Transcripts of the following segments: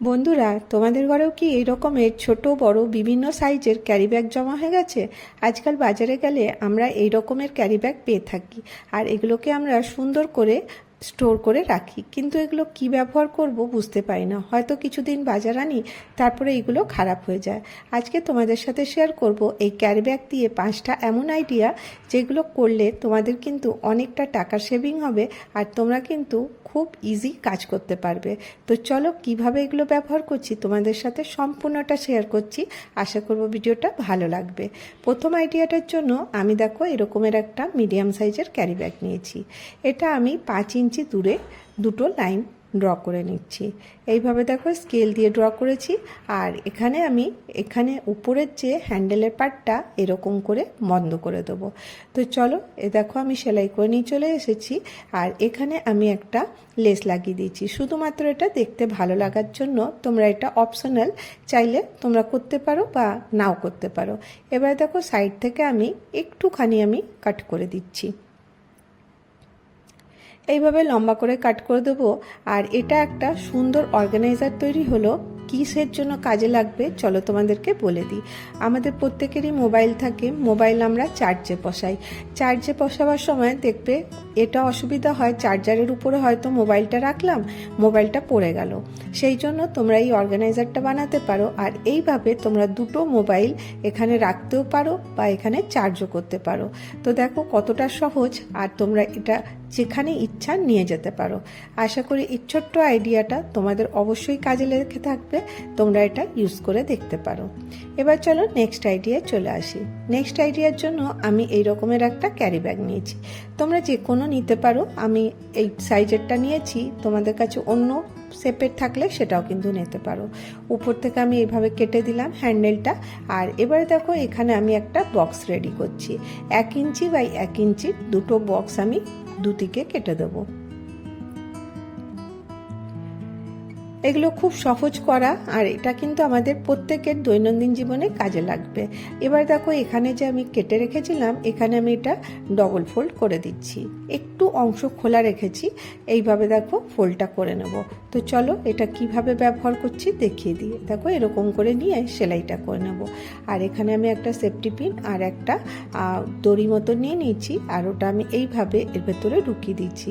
বন্ধুরা, তোমাদের ঘরেও কি এই রকমের ছোট, বড়, বিভিন্ন সাইজের ক্যারি ব্যাগ জমা হয়ে গেছে? আজকাল বাজারে গেলে আমরা এই রকমের ক্যারি ব্যাগ পেয়ে থাকি আর এগুলোকে আমরা সুন্দর করে স্টোর করে রাখি। কিন্তু এগুলো কি ব্যবহার করব বুঝতে পারি না। হয়তো কিছুদিন বাজার আনি, তারপরে এগুলো খারাপ হয়ে যায়। আজকে তোমাদের সাথে শেয়ার করব এই ক্যারি ব্যাগ দিয়ে পাঁচটা এমন আইডিয়া যেগুলো করলে তোমাদের কিন্তু অনেকটা টাকা সেভিং হবে আর তোমরা কিন্তু খুব ইজি কাজ করতে পারবে। তো চলো কীভাবে এগুলো ব্যবহার করছি, তোমাদের সাথে সম্পূর্ণটা শেয়ার করছি। আশা করব ভিডিওটা ভালো লাগবে। প্রথম আইডিয়াটার জন্য আমি দেখো এরকমের একটা মিডিয়াম সাইজের ক্যারি ব্যাগ নিয়েছি। এটা আমি পাঁচ ইঞ্চি দূরে দুটো লাইন ড্র করে নিচ্ছি। এইভাবে দেখো স্কেল দিয়ে ড্র করেছি। আর এখানে আমি, এখানে উপরের যে হ্যান্ডেলের পার্টটা এরকম করে বন্ধ করে দেবো। তো চলো, এ দেখো আমি সেলাই করে নিয়ে চলে এসেছি। আর এখানে আমি একটা লেস লাগিয়ে দিয়েছি। শুধুমাত্র এটা দেখতে ভালো লাগার জন্য তোমরা এটা অপশনাল চাইলে তোমরা করতে পারো বা নাও করতে পারো। এবার দেখো সাইড থেকে আমি একটুখানি আমি কাট করে দিচ্ছি। এইভাবে লম্বা করে কাট করে দেবো। আর এটা একটা সুন্দর অর্গানাইজার তৈরি হলো। কিসের জন্য কাজে লাগবে চলো তোমাদেরকে বলে দিই। আমাদের প্রত্যেকেরই মোবাইল থাকে। মোবাইল আমরা চার্জে বসাই। চার্জে বসাবার সময় দেখবে এটা অসুবিধা হয়, চার্জারের উপরে হয়তো মোবাইলটা রাখলাম, মোবাইলটা পড়ে গেল। সেই জন্য তোমরা এই অর্গানাইজারটা বানাতে পারো। আর এইভাবে তোমরা দুটো মোবাইল এখানে রাখতেও পারো বা এখানে চার্জও করতে পারো। তো দেখো কতটা সহজ। আর তোমরা এটা যেখানে ইচ্ছা নিয়ে যেতে পারো। আশা করি এই ছোট্ট আইডিয়াটা তোমাদের অবশ্যই কাজে লেগে থাকবে। তোমরা এটা ইউজ করে দেখতে পারো। এবার চলো নেক্সট আইডিয়া চলে আসি। নেক্সট আইডিয়ার জন্য আমি এই রকমের একটা ক্যারি ব্যাগ নিয়েছি। তোমরা যে কোনো নিতে পারো। আমি এই সাইজেরটা নিয়েছি। তোমাদের কাছে অন্য শেপের থাকলে সেটাও কিন্তু নিতে পারো। উপর থেকে আমি এইভাবে কেটে দিলাম হ্যান্ডেলটা আর এবারে দেখো এখানে আমি একটা বক্স রেডি করছি। এক ইঞ্চি বাই এক ইঞ্চি দুটো বক্স আমি দুদিকে কেটে দেবো। এগুলো খুব সহজ করা, আর এটা কিন্তু আমাদের প্রত্যেকের দৈনন্দিন জীবনে কাজে লাগবে। এবার দেখো, এখানে যে আমি কেটে রেখেছিলাম, এখানে আমি এটা ডবল ফোল্ড করে দিচ্ছি। একটু অংশ খোলা রেখেছি, এইভাবে দেখো ফোল্ডটা করে নেব। তো চলো, এটা কীভাবে ব্যবহার করছি দেখিয়ে দিই। দেখো, এরকম করে নিয়ে সেলাইটা করে নেব। আর এখানে আমি একটা সেফটি পিন আর একটা দড়ি মতো নিয়ে নিয়েছি, আর ওটা আমি এইভাবে এর ভেতরে ঢুকিয়ে দিচ্ছি।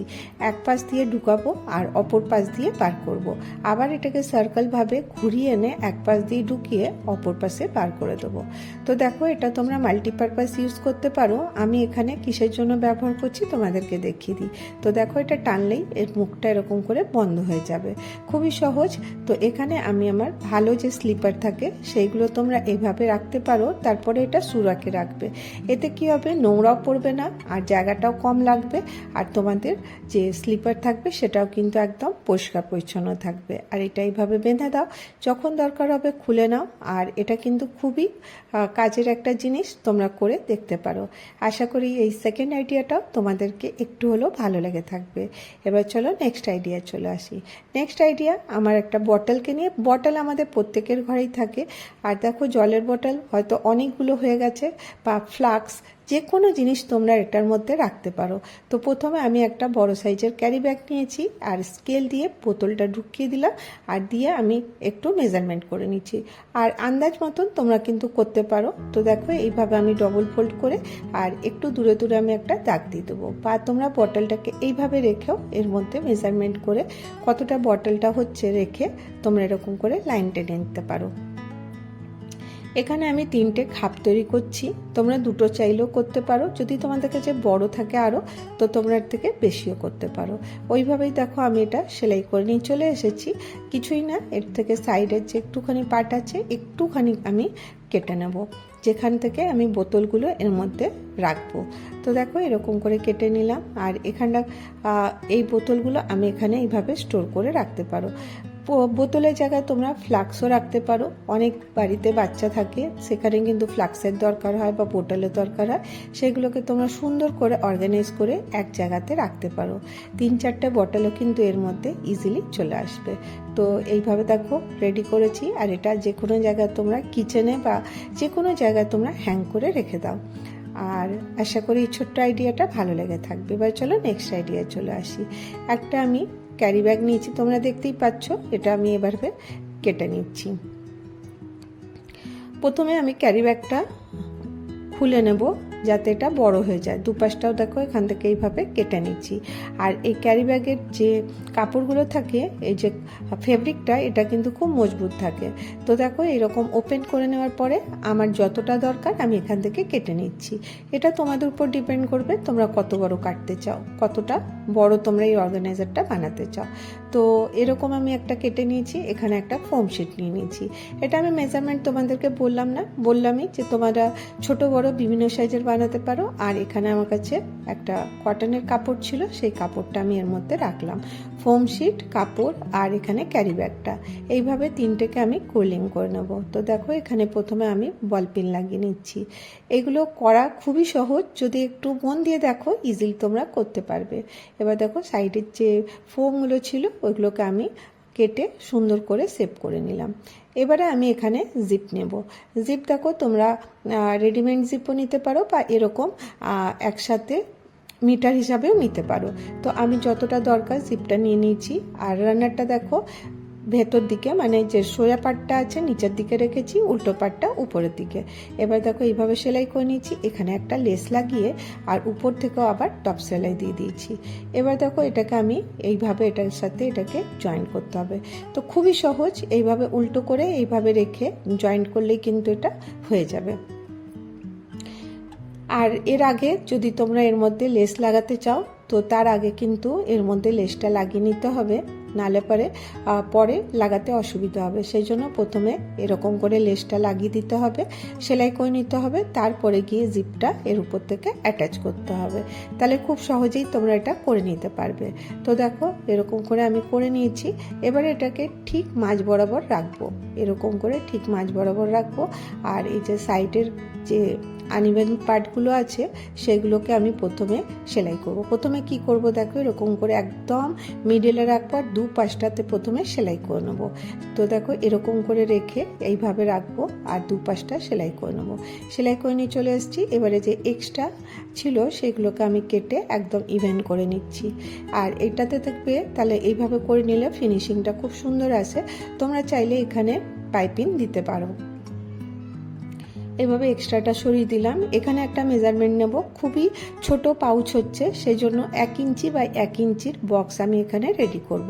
এক পাশ দিয়ে ঢুকাবো, আর অপর পাশ দিয়ে পার করব। আবার এটাকে সার্কেলভাবে ঘুরিয়ে এনে এক পাশ দিয়ে ঢুকিয়ে অপর পাশে পার করে দেবো। তো দেখো, এটা তোমরা মাল্টিপারপাস ইউজ করতে পারো। আমি এখানে কিসের জন্য ব্যবহার করছি তোমাদেরকে দেখিয়ে দিই। তো দেখো, এটা টানলেই এর মুখটা এরকম করে বন্ধ হয়ে যাবে। খুবই সহজ। তো এখানে আমি আমার ভালো যে স্লিপার থাকে, সেইগুলো তোমরা এভাবে রাখতে পারো। তারপরে এটা সুরাকে রাখবে। এতে কি হবে? নোংরাও পড়বে না, আর জায়গাটাও কম লাগবে। আর তোমাদের যে স্লিপার থাকবে, সেটাও কিন্তু একদম পরিষ্কার পরিচ্ছন্ন থাকবে। আর এটা এইভাবে বেঁধে দাও। যখন দরকার হবে খুলে নাও। আর এটা কিন্তু খুবই কাজের একটা জিনিস, তোমরা করে দেখতে পারো। আশা করি এই সেকেন্ড আইডিয়াটাও তোমাদেরকে একটু হলেও ভালো লেগে থাকবে। এবার চলো নেক্সট আইডিয়া চলে আসি। নেক্সট আইডিয়া আমার একটা বটলকে নিয়ে বটল আমাদের প্রত্যেকের ঘরেই থাকে। আর দেখো জলের বটল হয়তো অনেকগুলো হয়ে গেছে, বা ফ্লাক্স যে কোনো জিনিস তোমরা এটার মধ্যে রাখতে পারো। তো প্রথমে আমি একটা বড় সাইজের ক্যারি ব্যাগ নিয়েছি আর স্কেল দিয়ে বোতলটা ঢুকিয়ে দিলাম আর দিয়ে আমি একটু মেজারমেন্ট করে নিচ্ছি। আর আন্দাজ মতন তোমরা কিন্তু করতে পারো। তো দেখো এইভাবে আমি ডবল ফোল্ড করে আর একটু দূরে দূরে আমি একটা দাগ দিয়ে দেবো বা তোমরা বটলটাকে এইভাবে রেখেও এর মধ্যে মেজারমেন্ট করে কতটা বটলটা হচ্ছে রেখে তোমরা এরকম করে লাইন টেনে নিতে পারো। এখানে আমি তিনটে খাপ তৈরি করছি। তোমরা দুটো চাইলেও করতে পারো। যদি তোমাদের কাছে বড় থাকে আরও তো তোমরা থেকে বেশিও করতে পারো। ওইভাবেই দেখো আমি এটা সেলাই করে নিয়ে চলে এসেছি। কিছুই না, এর থেকে সাইডের যে একটুখানি পার্ট আছে, একটুখানি আমি কেটে নেব। যেখান থেকে আমি বোতলগুলো এর মধ্যে রাখব। তো দেখো এরকম করে কেটে নিলাম। আর এখানটা এই বোতলগুলো আমি এখানে এইভাবে স্টোর করে রাখতে পারো। বোতলের জায়গায় তোমরা ফ্লাক্সও রাখতে পারো। অনেক বাড়িতে বাচ্চা থাকে, সেখানে কিন্তু ফ্লাক্সের দরকার হয় বা বোতলের দরকার হয়। সেগুলোকে তোমরা সুন্দর করে অর্গানাইজ করে এক জায়গাতে রাখতে পারো। তিন চারটে বটলও কিন্তু এর মধ্যে ইজিলি চলে আসবে। তো এইভাবে দেখো রেডি করেছি। আর এটা যে কোনো জায়গায় তোমরা কিচেনে বা যে কোনো জায়গায় তোমরা হ্যাং করে রেখে দাও। আর আশা করি এই ছোট্ট আইডিয়াটা ভালো লেগে থাকবে। এবার চলো নেক্সট আইডিয়া চলে আসি। একটা আমি ক্যারি ব্যাগ নিয়েছি, তোমরা দেখতেই পাচ্ছ। এটা আমি এবারে কেটে নিচ্ছি। প্রথমে আমি ক্যারি ব্যাগটা খুলে নেব। যাতে এটা বড় হয়ে যায়। দুপাশটাও দেখো, এখান থেকে এইভাবে কেটে নিচ্ছি। আর এই ক্যারি ব্যাগের যে কাপড়গুলো থাকে, এই যে ফেব্রিকটা এটা কিন্তু খুব মজবুত থাকে। তো দেখো এরকম ওপেন করে নেওয়ার পরে আমার যতটা দরকার আমি এখান থেকে কেটে নিচ্ছি। এটা তোমাদের উপর ডিপেন্ড করবে তোমরা কত বড় কাটতে চাও, কতটা বড় তোমরা এই অর্গানাইজারটা বানাতে চাও। তো এরকম আমি একটা কেটে নিয়েছি, এখানে একটা ফোম শিট নিয়ে নিয়েছি। এটা আমি মেজারমেন্ট তোমাদেরকে বললাম না, বললামই যে তোমরা ছোট, বড়, বিভিন্ন সাইজের বানাতে পারো। আর এখানে আমার কাছে একটা কটনের কাপড় ছিল, সেই কাপড়টা আমি এর মধ্যে রাখলাম। ফোম শিট, কাপড় আর এখানে ক্যারি ব্যাগটা। এইভাবে তিনটেকে আমি কুলিং করে নেব। তো দেখো, এখানে প্রথমে আমি বল পিন লাগিয়ে নিচ্ছি। এগুলো করা খুবই সহজ। যদি একটু মন দিয়ে দেখো ইজিলি তোমরা করতে পারবে। এবার দেখো, সাইডের যে ফোমগুলো ছিল, ওইগুলোকে আমি কেটে সুন্দর করে সেভ করে নিলাম। এবারে আমি এখানে জিপ নেব। জিপ দেখো তোমরা রেডিমেড জিপও নিতে পারো বা এরকম একসাথে মিটার হিসাবেও নিতে পারো। তো আমি যতটা দরকার জিপটা নিয়ে নিয়েছি। আর রান্নারটা দেখো ভেতর দিকে মানে যে সোয়া পাটটা আছে নিচের দিকে রেখেছি, উল্টো পাটটা উপরের দিকে। এবার দেখো এইভাবে সেলাই করে নিয়েছি, এখানে একটা লেস লাগিয়ে আর উপর থেকেও আবার টপ সেলাই দিয়ে দিয়েছি। এবার দেখো এটাকে আমি এইভাবে এটার সাথে এটাকে জয়েন করতে হবে। তো খুবই সহজ, এইভাবে উল্টো করে এইভাবে রেখে জয়েন্ট করলেই কিন্তু এটা হয়ে যাবে। আর এর আগে যদি তোমরা এর মধ্যে লেস লাগাতে চাও, তো তার আগে কিন্তু এর মধ্যে লেসটা লাগিয়ে নিতে হবে। নালে পরে পরে লাগাতে অসুবিধা হবে। সেই জন্য প্রথমে এরকম করে লেসটা লাগিয়ে দিতে হবে, সেলাই করে নিতে হবে, তারপরে গিয়ে জিপটা এর উপর থেকে অ্যাটাচ করতে হবে। তাহলে খুব সহজেই তোমরা এটা করে নিতে পারবে। তো দেখো, এরকম করে আমি করে নিয়েছি। এবার এটাকে ঠিক মাঝ বরাবর রাখব। এরকম করে ঠিক মাঝ বরাবর রাখব। আর এই যে সাইডের যে আনিবেল পার্টগুলো আছে, সেগুলোকে আমি প্রথমে সেলাই করব। প্রথমে কি করব দেখো, এরকম করে একদম মিডলে রাখব আর দু পাশটাতে প্রথমে সেলাই করে নেব। তো দেখো, এরকম করে রেখে এইভাবে রাখব আর দু পাশটা সেলাই করে নেব। সেলাই করে নিয়ে চলে এসেছি। এবারে যে এক্সট্রা ছিল, সেগুলোকে আমি কেটে একদম ইভেন্ট করে নিচ্ছি। আর এটাতে থাকবে, তাহলে এইভাবে করে নিলে ফিনিশিংটা খুব সুন্দর আসে। তোমরা চাইলে এখানে পাইপিং দিতে পারো। এভাবে এক্সট্রাটা সরিয়ে দিলাম। এখানে একটা মেজারমেন্ট নেব। খুবই ছোট পাউচ হচ্ছে সেই জন্য এক ইঞ্চি বাই এক ইঞ্চির বক্স আমি এখানে রেডি করব।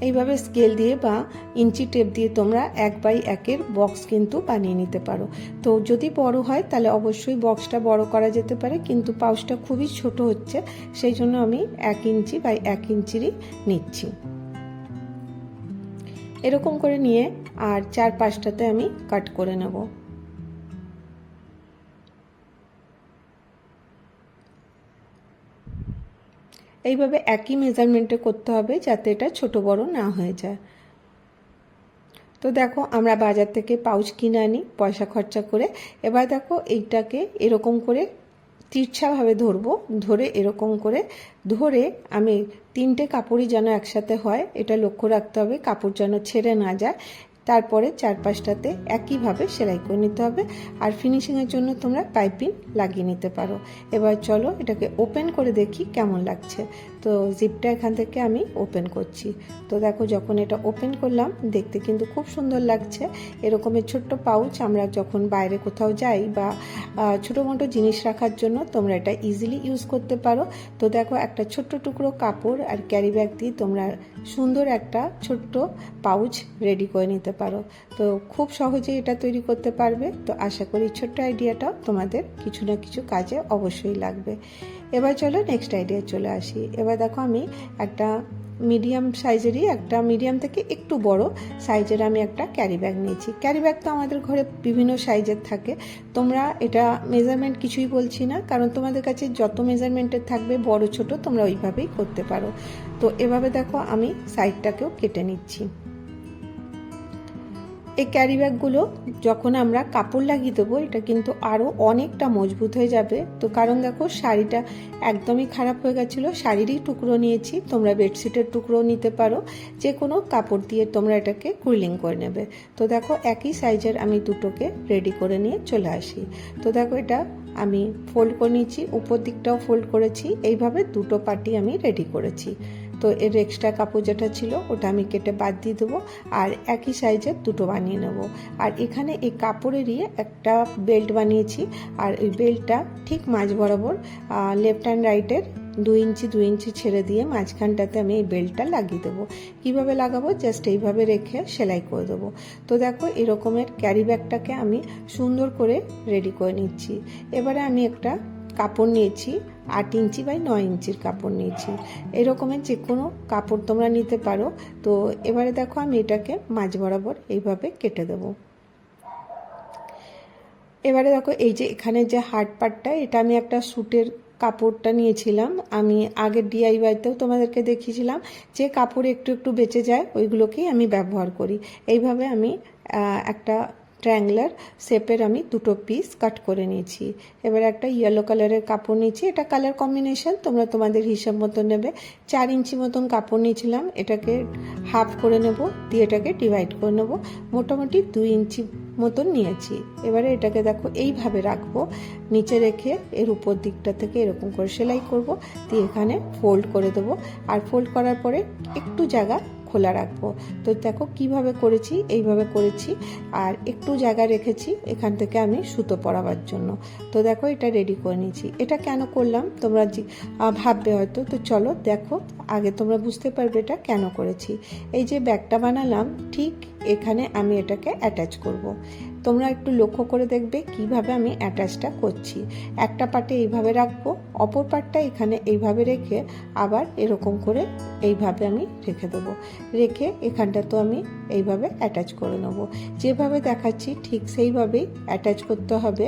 এইভাবে স্কেল দিয়ে বা ইঞ্চি টেপ দিয়ে তোমরা এক বাই একের বক্স কিন্তু বানিয়ে নিতে পারো। তো যদি বড় হয়, তাহলে অবশ্যই বক্সটা বড় করা যেতে পারে, কিন্তু পাউচটা খুবই ছোট হচ্ছে সেই জন্য আমি এক ইঞ্চি বাই এক ইঞ্চিরই নিচ্ছি। এরকম করে নিয়ে আর চার পাঁচটাতে আমি কাট করে নেব। এইভাবে একই মেজারমেন্টে করতে হবে যাতে এটা ছোট বড় না হয়ে যায়। তো দেখো, আমরা বাজার থেকে পাউচ কিনে আনি, পয়সা খরচা করে। এবার দেখো এইটাকে এরকম করে তিরছাভাবে ধরবো, ধরে এরকম করে, ধরে আমি তিনটে কাপড়ই যেন একসাথে হয়, এটা লক্ষ্য রাখতে হবে, কাপড় যেন ছেড়ে না যায়। তারপরে চার পাঁচটাতে একইভাবে সেলাই করে নিতে হবে। আর ফিনিশিংয়ের জন্য তোমরা পাইপিং লাগিয়ে নিতে পারো। এবার চলো এটাকে ওপেন করে দেখি কেমন লাগছে। তো জিপটা এখান থেকে আমি ওপেন করছি। তো দেখো যখন এটা ওপেন করলাম, দেখতে কিন্তু খুব সুন্দর লাগছে। এরকমের ছোট্ট পাউচ আমরা যখন বাইরে কোথাও যাই বা ছোটো মোটো জিনিস রাখার জন্য তোমরা এটা ইজিলি ইউজ করতে পারো। তো দেখো একটা ছোট্ট টুকরো কাপড় আর ক্যারি ব্যাগ দিয়ে তোমরা সুন্দর একটা ছোট্ট পাউচ রেডি করে নিতে পারো। তো খুব সহজেই এটা তৈরি করতে পারবে। তো আশা করি ছোট্ট আইডিয়াটাও তোমাদের কিছু না কিছু কাজে অবশ্যই লাগবে। এবার চলো নেক্সট আইডিয়া চলে আসি। এবার দেখো আমি একটা মিডিয়াম সাইজেরই একটা মিডিয়াম থেকে একটু বড় সাইজের আমি একটা ক্যারি ব্যাগ নিয়েছি। ক্যারি ব্যাগ তো আমাদের ঘরে বিভিন্ন সাইজের থাকে। তোমরা এটা মেজারমেন্ট কিছুই বলছি না, কারণ তোমাদের কাছে যত মেজারমেন্টের থাকবে, বড় ছোট, তোমরা ওইভাবেই করতে পারো। তো এভাবে দেখো আমি সাইডটাকেও কেটে নিচ্ছি। এই ক্যারি ব্যাগগুলো যখন আমরা কাপড় লাগিয়ে দেবো, এটা কিন্তু আরও অনেকটা মজবুত হয়ে যাবে। তো কারণ দেখো, শাড়িটা একদমই খারাপ হয়ে গেছিল, শাড়িরই টুকরো নিয়েছি, তোমরা বেডশিটের টুকরো নিতে পারো। যে কোনো কাপড় দিয়ে তোমরা এটাকে কুইলিং করে নেবে। তো দেখো, একই সাইজের আমি দুটোকে রেডি করে নিয়ে চলে আসি। তো দেখো, এটা আমি ফোল্ড করে নিয়েছি, উপর দিকটাও ফোল্ড করেছি, এইভাবে দুটো পার্টি আমি রেডি করেছি। তো এর এক্সট্রা কাপড় যেটা ছিল, ওটা আমি কেটে বাদ দিয়ে দেবো আর একই সাইজের দুটো বানিয়ে নেব। আর এখানে এই কাপড়েরই একটা বেল্ট বানিয়েছি আর এই বেল্টটা ঠিক মাঝ বরাবর লেফট হ্যান্ড রাইটের দু ইঞ্চি দু ইঞ্চি ছেড়ে দিয়ে মাঝখানটাতে আমি এই বেল্টটা লাগিয়ে দেবো। কীভাবে লাগাবো? জাস্ট এইভাবে রেখে সেলাই করে দেবো। তো দেখো এরকমের ক্যারি ব্যাগটাকে আমি সুন্দর করে রেডি করে নিচ্ছি। এবারে আমি একটা কাপড় নিয়েছি আট ইঞ্চি বাই নয় ইঞ্চির কাপড় নিয়েছি। এরকমের যে কোনো কাপড় তোমরা নিতে পারো। তো এবারে দেখো আমি এটাকে মাঝ বরাবর এইভাবে কেটে দেবো। এবারে দেখো এই যে এখানে যে হার্ড পার্টটা, এটা আমি একটা স্যুটের কাপড়টা নিয়েছিলাম। আমি আগের ডিআইওয়াইতেও তোমাদেরকে দেখিয়েছিলাম যে কাপড় একটু একটু বেঁচে যায়, ওইগুলোকেই আমি ব্যবহার করি। এইভাবে আমি একটা ট্রায়াঙ্গলার শেপের আমি দুটো পিস কাট করে নিয়েছি। এবার একটা ইয়েলো কালারের কাপড় নিয়েছি। এটা কালার কম্বিনেশন তোমরা তোমাদের হিসাব মতো নেবে। চার ইঞ্চি মতন কাপড় নিয়েছিলাম, এটাকে হাফ করে নেব, দিয়ে এটাকে ডিভাইড করে নেব। মোটামুটি দুই ইঞ্চি মতন নিয়েছি। এবারে এটাকে দেখো এইভাবে রাখব। নিচে রেখে এর উপর দিকটা থেকে এরকম করে সেলাই করব, দিয়ে এখানে ফোল্ড করে দেবো। আর ফোল্ড করার পরে একটু জায়গা খোলা রাখব। তো দেখো কীভাবে করেছি, এইভাবে করেছি আর একটু জায়গা রেখেছি এখান থেকে আমি সুতো পরাবার জন্য। তো দেখো এটা রেডি করে নিয়েছি। এটা কেন করলাম? তোমরা ভাববে হয়তো। তো চলো দেখো, আগে তোমরা বুঝতে পারবে এটা কেন করেছি। এই যে ব্যাগটা বানালাম, ঠিক এখানে আমি এটাকে অ্যাটাচ করব। তোমরা একটু লক্ষ্য করে দেখবে কীভাবে আমি অ্যাটাচটা করছি। একটা পার্টে এইভাবে রাখব, অপর পার্টটা এখানে এইভাবে রেখে আবার এরকম করে এইভাবে আমি রেখে দেবো। রেখে এখানটা তো আমি এইভাবে অ্যাটাচ করে নেব। যেভাবে দেখাচ্ছি ঠিক সেইভাবেই অ্যাটাচ করতে হবে।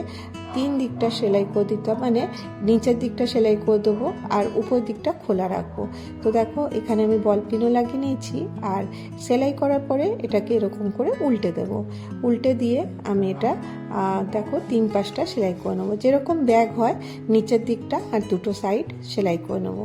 তিন দিকটা সেলাই করে দিতে মানে নিচের দিকটা সেলাই করে দেবো আর উপর দিকটা খোলা রাখব। তো দেখো এখানে আমি বল পিনও লাগিয়ে নিয়েছি আর সেলাই করার পরে এটাকে এরকম করে উল্টে দেবো। উল্টে দিয়ে আমি এটা দেখো, তিন পাঁচটা সেলাই করে নেব। যেরকম ব্যাগ হয়, নিচের দিকটা আর দুটো সাইড সেলাই করে নেব।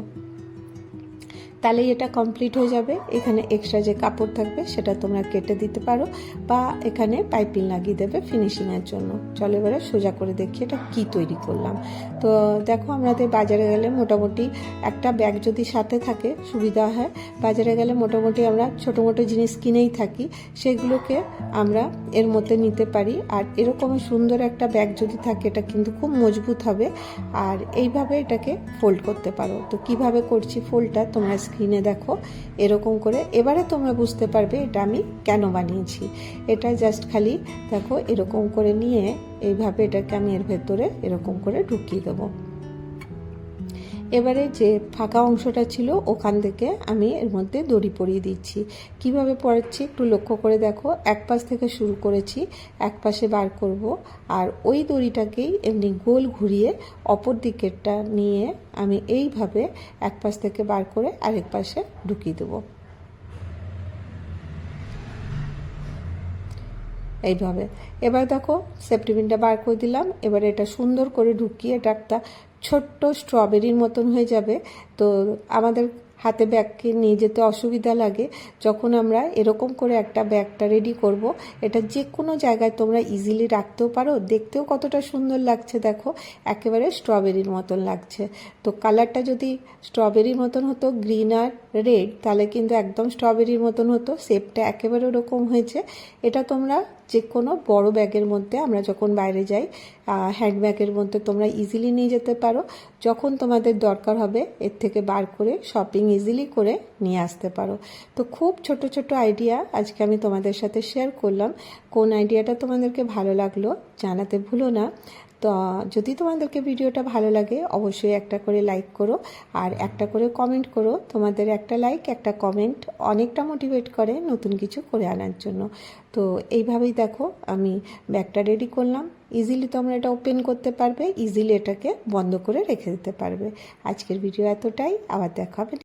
তাহলেই এটা কমপ্লিট হয়ে যাবে। এখানে এক্সট্রা যে কাপড় থাকবে, সেটা তোমরা কেটে দিতে পারো বা এখানে পাইপিং লাগিয়ে দেবে ফিনিশিংয়ের জন্য। চলো এবারে সোজা করে দেখি এটা কি তৈরি করলাম। তো দেখো আমাদের বাজারে গেলে মোটামুটি একটা ব্যাগ যদি সাথে থাকে, সুবিধা হয়। বাজারে গেলে মোটামুটি আমরা ছোটো মোটো জিনিস কিনেই থাকি, সেগুলোকে আমরা এর মধ্যে নিতে পারি। আর এরকম সুন্দর একটা ব্যাগ যদি থাকে, এটা কিন্তু খুব মজবুত হবে। আর এইভাবে এটাকে ফোল্ড করতে পারো। তো কীভাবে করছি ফোল্ডটা তোমরা স্ক্রিনে দেখো, এরকম করে। এবারে তোমরা বুঝতে পারবে এটা আমি কেন বানিয়েছি। এটা জাস্ট খালি দেখো, এরকম করে নিয়ে এইভাবে এটাকে আমি এর ভেতরে এরকম করে ঢুকিয়ে দেবো। এবারে যে ফাঁকা অংশটা ছিল, ওখান থেকে আমি এর মধ্যে দড়ি পরিয়ে দিচ্ছি। কীভাবে পড়াচ্ছি একটু লক্ষ্য করে দেখো। এক পাশ থেকে শুরু করেছি, এক পাশে বার করব, আর ওই দড়িটাকেই এমনি গোল ঘুরিয়ে অপর দিকেরটা নিয়ে আমি এইভাবে এক পাশ থেকে বার করে আরেক পাশে ঢুকিয়ে দেবো। এইভাবে। এবার দেখো সেপ্টিপিনটা বার করে দিলাম। এবার এটা সুন্দর করে ঢুকিয়ে এটা একটা ছোট্ট স্ট্রবেরির মতন হয়ে যাবে। তো আমাদের হাতে ব্যাগকে নিয়ে যেতে অসুবিধা লাগে। যখন আমরা এরকম করে একটা ব্যাগটা রেডি করব, এটা যে কোনো জায়গায় তোমরা ইজিলি রাখতেও পারো। দেখতেও কতটা সুন্দর লাগছে দেখো, একেবারে স্ট্রবেরির মতন লাগছে। তো কালারটা যদি স্ট্রবেরির মতন হতো গ্রিন আর রেড তাহলে কিন্তু একদম স্ট্রবেরির মতন হতো। শেপটা একেবারে ওরকম হয়েছে। এটা তোমরা যে কোনো বড় ব্যাগের মধ্যে আমরা যখন বাইরে যাই হ্যান্ড ব্যাগের মধ্যে তোমরা ইজিলি নিয়ে যেতে পারো। যখন তোমাদের দরকার হবে, এর থেকে বার করে শপিং ইজিলি করে নিয়ে আসতে পারো। তো খুব ছোট ছোট আইডিয়া আজকে আমি তোমাদের সাথে শেয়ার করলাম। কোন আইডিয়াটা তোমাদেরকে ভালো লাগল জানাতে ভুলো না। তো, যদি তোমাদেরকে ভিডিওটা ভালো লাগে, অবশ্যই একটা করে লাইক করো আর একটা করে কমেন্ট করো। তোমাদের একটা লাইক একটা কমেন্ট অনেকটা মোটিভেট করে নতুন কিছু করে আনার জন্য। তো, এইভাবেই দেখো, আমি ব্যাগটা রেডি করলাম। ইজিলি তোমরা এটা ওপেন করতে পারবে ইজিলি এটাকে বন্ধ করে রেখে দিতে পারবে। আজকের ভিডিও এতটাই, আবার দেখা হবে।